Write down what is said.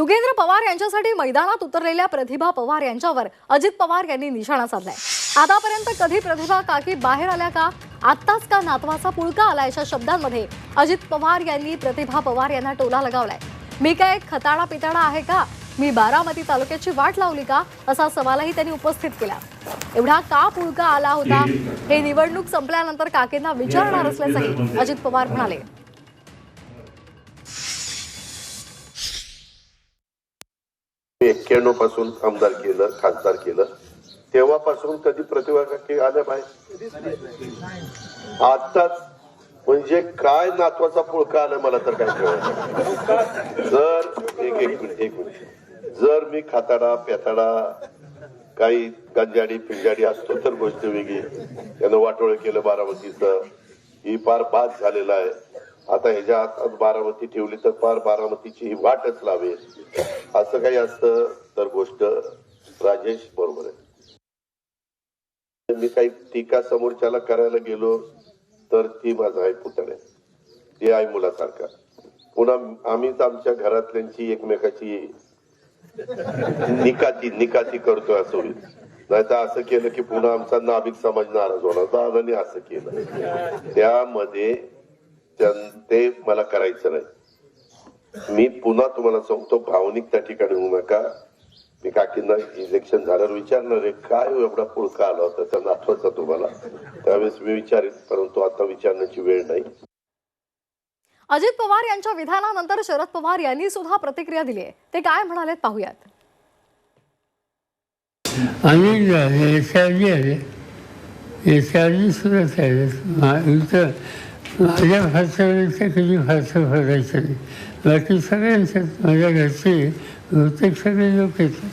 युगेंद्र पवार यांच्यासाठी मैदानात उतरलेल्या प्रतिभा पवार यांच्यावर अजित पवार यांनी निशाणा साधलाय. आतापर्यंत कधी प्रतिभा काकी बाहेर आल्या का? आत्ताच का नातवाचा पुळका आला अशा शब्दांमध्ये अजित पवार यांनी प्रतिभा पवार यांना टोला लगावलाय. मी काय खताडा पिताडा आहे का? मी बारामती तालुक्याची वाट लावली का? असा सवालही त्यांनी उपस्थित केला. एवढा का पुळका आला होता? हे निवडणूक संपल्यानंतर काकेंना विचारणार असल्याचंही अजित पवार म्हणाले. एक्क्याण्णवपासून आमदार केलं खासदार केलं. तेव्हापासून कधी प्रतिभा काकी आल्या बाहेर? आताच म्हणजे काय नातवाचा पुळका आला मला तर काय कळत जर एक एक मिनिट एक मिनिट. जर मी खाताडा पेताडा काही गंजाडी पिंजाडी असतो तर गोष्ट वेगळी त्यानं वाटोळ केलं बारामतीचं. ही फार बाद झालेला आहे. आता ह्याच्या बारामती ठेवली तर फार बारामतीची ही वाटच लावे. असं काही असतं तर गोष्ट राजेश बरोबर आहे. मी काही टीका समोरच्याला करायला गेलो तर ती माझा आई पुतणे ती आहे मुलासारखा पुन्हा आम्हीच आमच्या घरातल्यांची एकमेकाची निकाती निकाती करतोय असं होईल. नाही तर असं केलं की पुन्हा आमचा नाभिक समाज नाराज होणार. दादाने असं केलं. त्यामध्ये ते मला करायचं नाही. मी पुन्हा तुम्हाला सांगतो भावनिक त्या ठिकाणी होऊ नका. मी काकींना इलेक्शन झाल्यावर विचारणार आहे काय हो एवढा पुळका आला होता? त्यांना आठवचा तुम्हाला. त्यावेळेस मी विचारेन परंतु आता विचारण्याची वेळ नाही. अजित पवार यांच्या विधानानंतर शरद पवार यांनी सुद्धा प्रतिक्रिया दिली आहे. ते काय म्हणालेत पाहूयात. अनेक झाले एस आर डी आले एस आर डी सुद्धा तुझ्या मा- इथं माझ्या फारसावरचं कधी बाकी सगळ्यांच्यात माझ्या घरचे बहुतेक सगळे लोक येतात